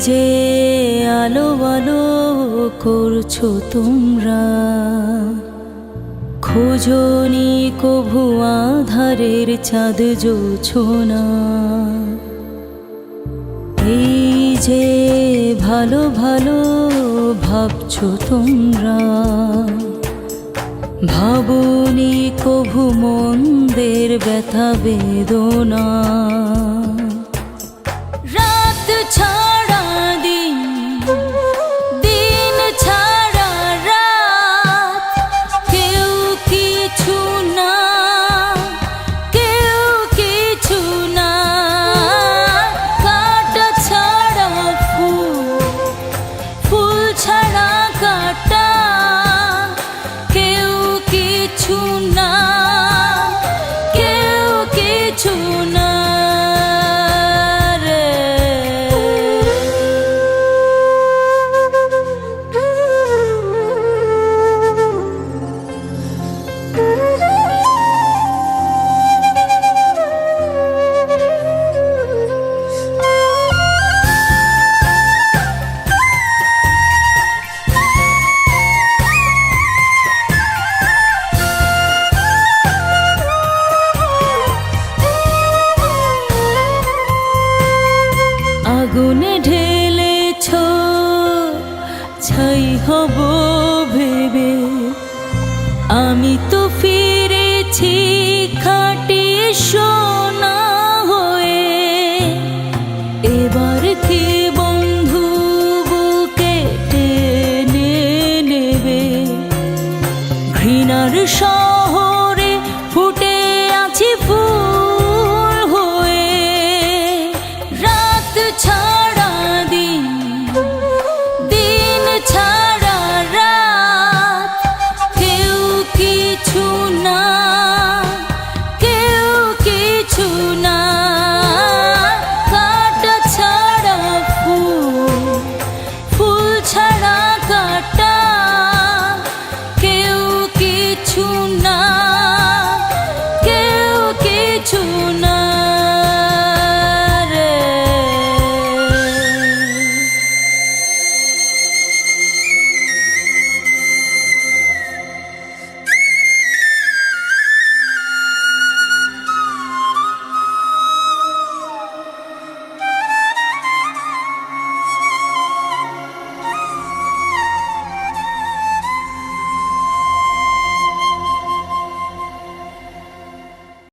যে আলো আলো করছ তোমরা খোঁজনি কভু আধারের চাঁদ জোছনা এই যে ভালো ভালো ভাবছ তোমরা ভাবনি কভু মন্দের ব্যথা বেদনা। আগুন ঢেলেছ, ছাই হব ভেবে। আমি তো ফিরেছি খাটি সোনা হয়ে। এবার কি বন্ধু বুকে টেনে নেবে? ঘৃণার সহ